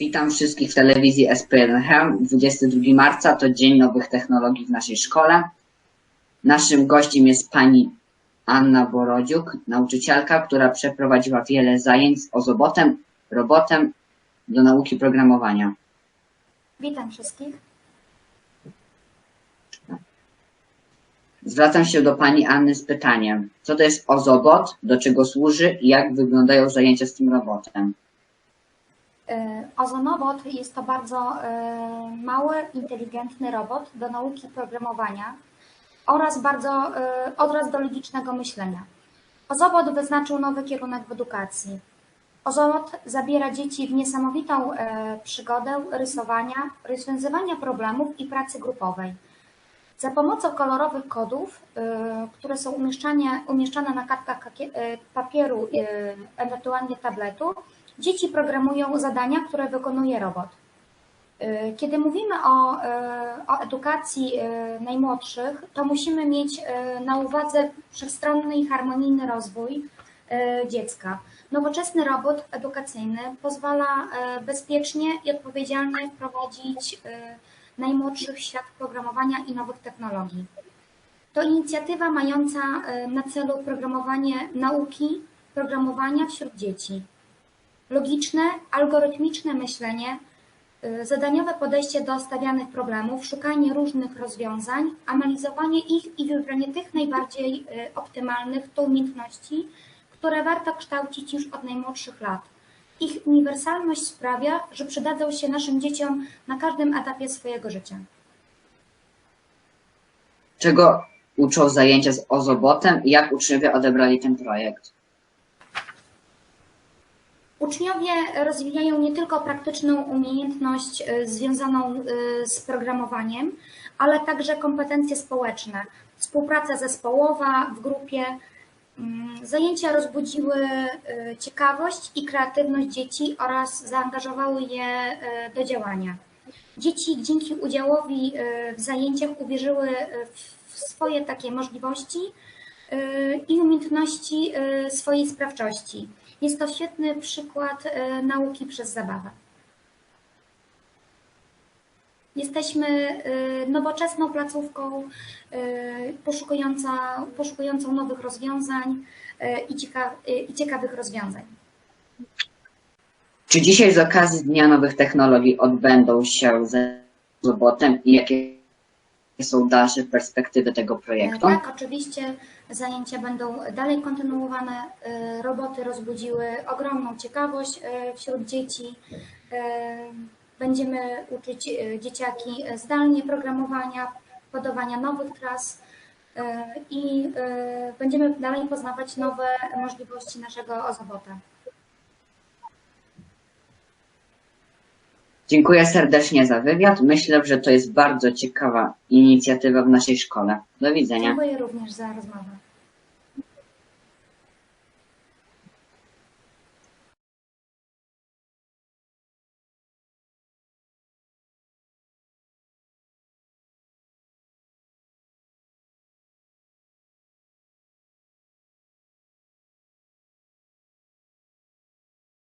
Witam wszystkich w telewizji SP1 Helm. 22 marca to Dzień Nowych Technologii w naszej szkole. Naszym gościem jest pani Anna Borodziuk, nauczycielka, która przeprowadziła wiele zajęć z ozobotem, robotem do nauki programowania. Witam wszystkich. Zwracam się do pani Anny z pytaniem, co to jest ozobot, do czego służy i jak wyglądają zajęcia z tym robotem? E, Ozonobot jest to bardzo e, mały, inteligentny robot do nauki programowania oraz bardzo e, odraz do logicznego myślenia. Ozobot wyznaczył nowy kierunek w edukacji. Ozobot zabiera dzieci w niesamowitą przygodę rysowania, rozwiązywania problemów i pracy grupowej. Za pomocą kolorowych kodów, które są umieszczane, umieszczane na kartkach papieru, ewentualnie tabletu, Dzieci programują zadania, które wykonuje robot. Y, kiedy mówimy o, y, o edukacji y, najmłodszych, to musimy mieć na uwadze wszechstronny i harmonijny rozwój dziecka. Nowoczesny robot edukacyjny pozwala bezpiecznie i odpowiedzialnie wprowadzić najmłodszych w świat programowania i nowych technologii. To inicjatywa mająca na celu programowanie nauki programowania wśród dzieci. Logiczne, algorytmiczne myślenie, y, zadaniowe podejście do stawianych problemów, szukanie różnych rozwiązań, analizowanie ich i wybranie tych najbardziej y, optymalnych to umiejętności, które warto kształcić już od najmłodszych lat. Ich uniwersalność sprawia, że przydadzą się naszym dzieciom na każdym etapie swojego życia. Czego uczą zajęcia z ozobotem i jak uczniowie odebrali ten projekt? Uczniowie rozwijają nie tylko praktyczną umiejętność y, związaną y, z programowaniem, ale także kompetencje społeczne, współpraca zespołowa w grupie. Mm, zajęcia rozbudziły y, ciekawość i kreatywność dzieci oraz zaangażowały je do działania. Dzieci dzięki udziałowi w zajęciach uwierzyły w swoje takie możliwości i umiejętności swojej sprawczości. Jest to świetny przykład e, nauki przez zabawę. Jesteśmy nowoczesną placówką poszukująca, poszukującą nowych rozwiązań i, ciekaw, i ciekawych rozwiązań. Czy dzisiaj z okazji Dnia Nowych Technologii odbędą się z robotem i jakie są dalsze perspektywy tego projektu? Tak, oczywiście zajęcia będą dalej kontynuowane. E, roboty rozbudziły ogromną ciekawość e, wśród dzieci. E, będziemy uczyć dzieciaki zdalnie programowania, podawania nowych tras i będziemy dalej poznawać nowe możliwości naszego ozobota. Dziękuję serdecznie za wywiad. Myślę, że to jest bardzo ciekawa inicjatywa w naszej szkole. Do widzenia. Dziękuję również za rozmowę.